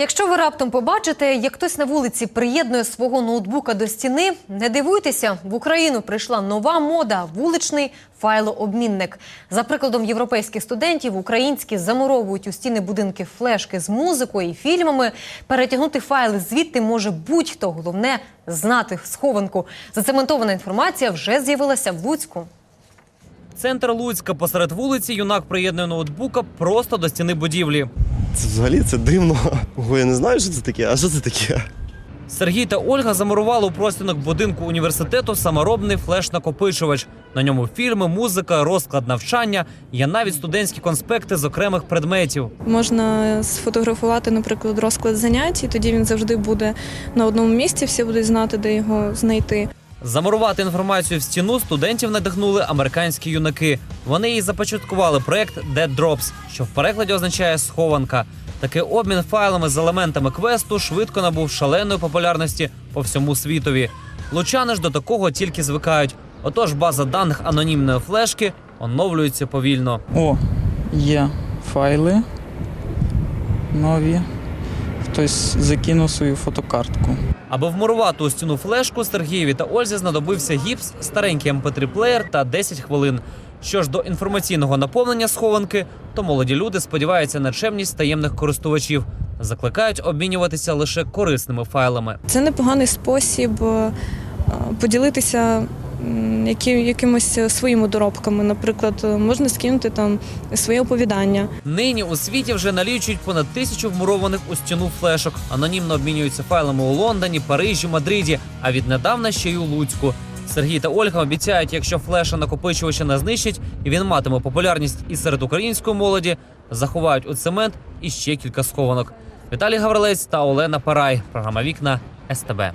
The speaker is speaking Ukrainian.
Якщо ви раптом побачите, як хтось на вулиці приєднує свого ноутбука до стіни, не дивуйтеся, в Україну прийшла нова мода вуличний файлообмінник. За прикладом європейських студентів, українські замуровують у стіни будинки флешки з музикою і фільмами. Перетягнути файли звідти може будь-хто. Головне знати схованку. Зацементована інформація вже з'явилася в Луцьку. Центр Луцька посеред вулиці юнак приєднує ноутбука просто до стіни будівлі. Це взагалі це дивно. Ого, я не знаю, що це таке. А що це таке? Сергій та Ольга замурували у простінок будинку університету саморобний флеш-накопичувач. На ньому фільми, музика, розклад навчання, є навіть студентські конспекти з окремих предметів. Можна сфотографувати, наприклад, розклад занять, і тоді він завжди буде на одному місці, всі будуть знати, де його знайти. Замурувати інформацію в стіну студентів надихнули американські юнаки. Вони і започаткували проект Dead Drops, що в перекладі означає схованка. Такий обмін файлами з елементами квесту швидко набув шаленої популярності по всьому світові. Лучани ж до такого тільки звикають. Отож, база даних анонімної флешки оновлюється повільно. О, є файли нові. Хтось закинув свою фотокартку. Аби вмурувати у стіну флешку, Сергієві та Ользі знадобився гіпс, старенький mp3 плеєр та 10 хвилин. Що ж до інформаційного наповнення схованки, то молоді люди сподіваються на чемність таємних користувачів. Закликають обмінюватися лише корисними файлами. Це непоганий спосіб е, поділитися які, якимось своїми доробками. Наприклад, можна скинути там своє оповідання. Нині у світі вже налічують понад тисячу вмурованих у стіну флешок. Анонімно обмінюються файлами у Лондоні, Парижі, Мадриді, а віднедавна ще й у Луцьку. Сергій та Ольга обіцяють, якщо флеша накопичувача не знищить, і він матиме популярність і серед української молоді, заховають у цемент і ще кілька схованок. Віталій Гаврилець та Олена Парай. Програма Вікна СТБ.